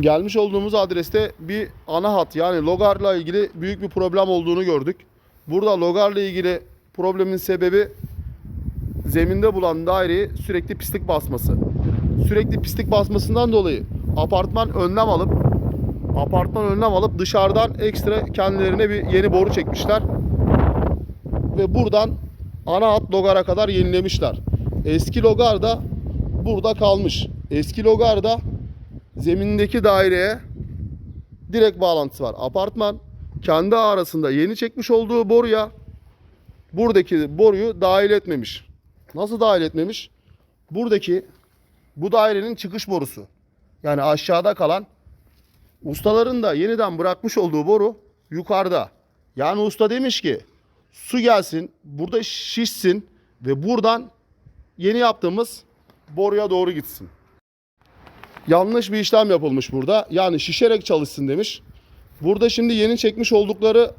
Gelmiş olduğumuz adreste bir ana hat yani logarla ilgili büyük bir problem olduğunu gördük. Burada logarla ilgili problemin sebebi zeminde bulan daireyi sürekli pislik basması. Sürekli pislik basmasından dolayı apartman önlem alıp apartman önlem alıp dışarıdan ekstra kendilerine bir yeni boru çekmişler. Ve buradan ana hat logara kadar yenilemişler. Eski logar da burada kalmış. Eski logar da zemindeki daireye direkt bağlantısı var. Apartman kendi arasında yeni çekmiş olduğu boruya buradaki boruyu dahil etmemiş. Nasıl dahil etmemiş? Buradaki bu dairenin çıkış borusu. Yani aşağıda kalan ustaların da yeniden bırakmış olduğu boru yukarıda. Yani usta demiş ki su gelsin, burada şişsin ve buradan yeni yaptığımız boruya doğru gitsin. Yanlış bir işlem yapılmış burada. Yani şişerek çalışsın demiş. Burada şimdi yeni çekmiş oldukları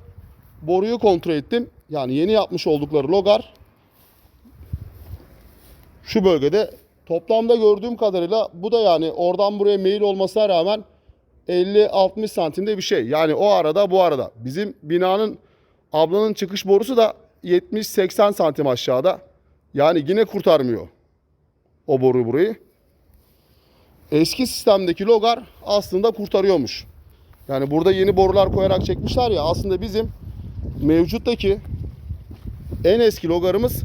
boruyu kontrol ettim. Yani yeni yapmış oldukları logar şu bölgede toplamda gördüğüm kadarıyla bu da yani oradan buraya meyil olmasına rağmen 50-60 santimde bir şey. Yani o arada bu arada. Bizim binanın ablanın çıkış borusu da 70-80 santim aşağıda. Yani yine kurtarmıyor o boru burayı. Eski sistemdeki logar aslında kurtarıyormuş. Yani burada yeni borular koyarak çekmişler ya aslında bizim mevcuttaki en eski logarımız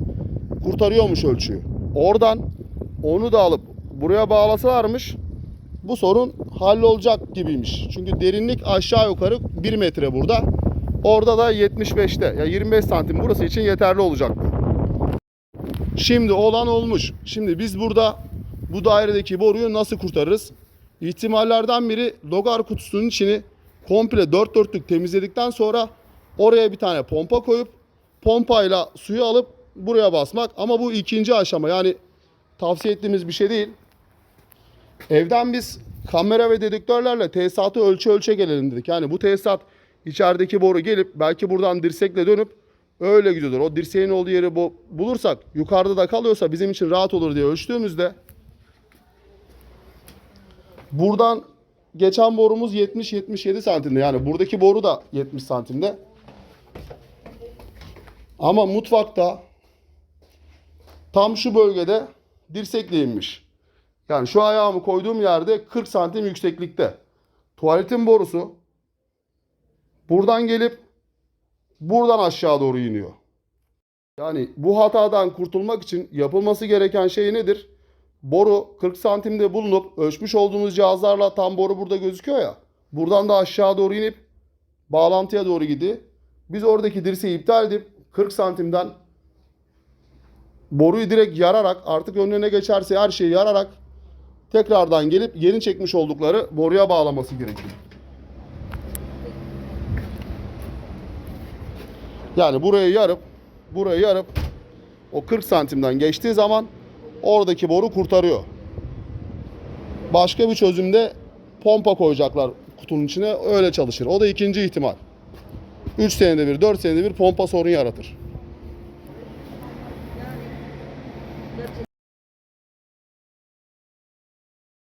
kurtarıyormuş ölçüyü. Oradan onu da alıp buraya bağlasalarmış bu sorun hallolacak gibiymiş. Çünkü derinlik aşağı yukarı 1 metre burada. Orada da 75'te ya 25 santim burası için yeterli olacak bu. Şimdi olan olmuş. Şimdi biz burada bu dairedeki boruyu nasıl kurtarırız? İhtimallerden biri logar kutusunun içini komple dört dörtlük temizledikten sonra oraya bir tane pompa koyup pompayla suyu alıp buraya basmak. Ama bu ikinci aşama yani tavsiye ettiğimiz bir şey değil. Evden biz kamera ve dedektörlerle tesisatı ölçü ölçe gelelim dedik. Yani bu tesisat içerideki boru gelip belki buradan dirsekle dönüp öyle gidiyordur. O dirseğin olduğu yeri bu- bulursak yukarıda da kalıyorsa bizim için rahat olur diye ölçtüğümüzde buradan geçen borumuz 70-77 santimde. Yani buradaki boru da 70 santimde. Ama mutfakta tam şu bölgede dirsekle inmiş. Yani şu ayağımı koyduğum yerde 40 santim yükseklikte. Tuvaletin borusu buradan gelip buradan aşağı doğru iniyor. Yani bu hatadan kurtulmak için yapılması gereken şey nedir? Boru 40 santimde bulunup ölçmüş olduğumuz cihazlarla tam boru burada gözüküyor ya. Buradan da aşağı doğru inip bağlantıya doğru gidiyor. Biz oradaki dirseği iptal edip 40 santimden boruyu direkt yararak artık önüne geçerse her şeyi yararak tekrardan gelip yeni çekmiş oldukları boruya bağlaması gerekiyor. Yani burayı yarıp burayı yarıp o 40 santimden geçtiği zaman oradaki boru kurtarıyor. Başka bir çözümde pompa koyacaklar kutunun içine öyle çalışır. O da ikinci ihtimal. 3 senede bir 4 senede bir pompa sorun yaratır.